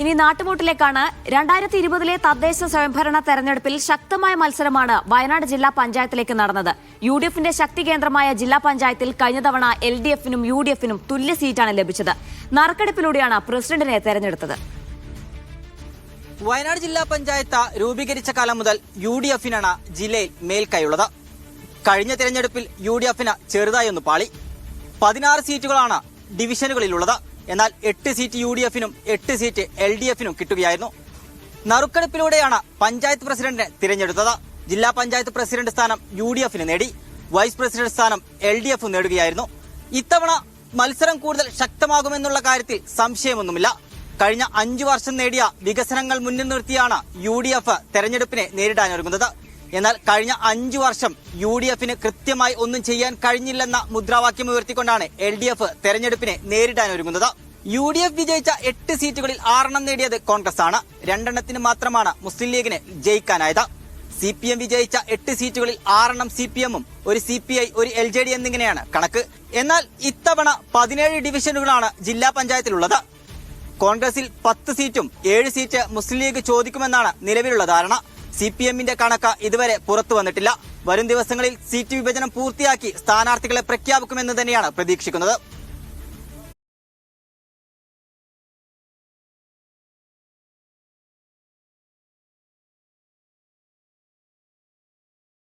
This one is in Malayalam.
ഇനി നാട്ടുവോട്ടിലേക്കാണ്. രണ്ടായിരത്തി ഇരുപതിലെ തദ്ദേശ സ്വയംഭരണ തെരഞ്ഞെടുപ്പിൽ ശക്തമായ മത്സരമാണ് വയനാട് ജില്ലാ പഞ്ചായത്തിലേക്ക് നടന്നത്. യു ഡി എഫിന്റെ ശക്തി കേന്ദ്രമായ ജില്ലാ പഞ്ചായത്തിൽ കഴിഞ്ഞ തവണ എൽ ഡി എഫിനും യു ഡി എഫിനും തുല്യ സീറ്റാണ് ലഭിച്ചത്. നറുക്കെടുപ്പിലൂടെയാണ് പ്രസിഡന്റിനെ തെരഞ്ഞെടുത്തത്. വയനാട് ജില്ലാ പഞ്ചായത്ത് രൂപീകരിച്ച കാലം മുതൽ യു ഡി എഫിനാണ് ജില്ലയിൽ മേൽക്കൈയുള്ളത്. കഴിഞ്ഞ തിരഞ്ഞെടുപ്പിൽ യു ഡി എഫിന് ചെറുതായി ഒന്ന് പാളി. പതിനാറ് സീറ്റുകളാണ് ഡിവിഷനുകളിലുള്ളത്. എന്നാൽ എട്ട് സീറ്റ് യു ഡി എഫിനും എട്ട് സീറ്റ് എൽ ഡി എഫിനും കിട്ടുകയായിരുന്നു. നറുക്കെടുപ്പിലൂടെയാണ് പഞ്ചായത്ത് പ്രസിഡന്റിനെ തിരഞ്ഞെടുത്തത്. ജില്ലാ പഞ്ചായത്ത് പ്രസിഡന്റ് സ്ഥാനം യു ഡി എഫിന് നേടി. വൈസ് പ്രസിഡന്റ് സ്ഥാനം എൽ ഡി എഫ് നേടുകയായിരുന്നു. ഇത്തവണ മത്സരം കൂടുതൽ ശക്തമാകുമെന്നുള്ള കാര്യത്തിൽ സംശയമൊന്നുമില്ല. കഴിഞ്ഞ അഞ്ചു വർഷം നേടിയ വികസനങ്ങൾ മുന്നിൽ നിർത്തിയാണ് യു ഡി എഫ് തെരഞ്ഞെടുപ്പിനെ നേരിടാനൊരുങ്ങുന്നത്. എന്നാൽ കഴിഞ്ഞ അഞ്ചു വർഷം യു ഡി എഫിന് കൃത്യമായി ഒന്നും ചെയ്യാൻ കഴിഞ്ഞില്ലെന്ന മുദ്രാവാക്യം ഉയർത്തിക്കൊണ്ടാണ് എൽ ഡി എഫ് തെരഞ്ഞെടുപ്പിനെ നേരിടാനൊരുങ്ങുന്നത് യു ഡി എഫ് വിജയിച്ച എട്ട് സീറ്റുകളിൽ ആറെണ്ണം നേടിയത് കോൺഗ്രസ് ആണ് രണ്ടെണ്ണത്തിന് മാത്രമാണ് മുസ്ലിം ലീഗിന് ജയിക്കാനായത്. സി പി എം വിജയിച്ച എട്ട് സീറ്റുകളിൽ ആറെണ്ണം സി പി എമ്മും ഒരു സി പി ഐ ഒരു എൽ ജെ ഡി എന്നിങ്ങനെയാണ് കണക്ക്. എന്നാൽ ഇത്തവണ പതിനേഴ് ഡിവിഷനുകളാണ് ജില്ലാ പഞ്ചായത്തിലുള്ളത്. കോൺഗ്രസിൽ പത്ത് സീറ്റും ഏഴ് സീറ്റ് മുസ്ലിം ലീഗ് ചോദിക്കുമെന്നാണ് നിലവിലുള്ള ധാരണ. സി പി എമ്മിന്റെ കണക്ക് ഇതുവരെ പുറത്തു വന്നിട്ടില്ല. വരും ദിവസങ്ങളിൽ സീറ്റ് വിഭജനം പൂർത്തിയാക്കി സ്ഥാനാർത്ഥികളെ പ്രഖ്യാപിക്കുമെന്ന് തന്നെയാണ് പ്രതീക്ഷിക്കുന്നത്.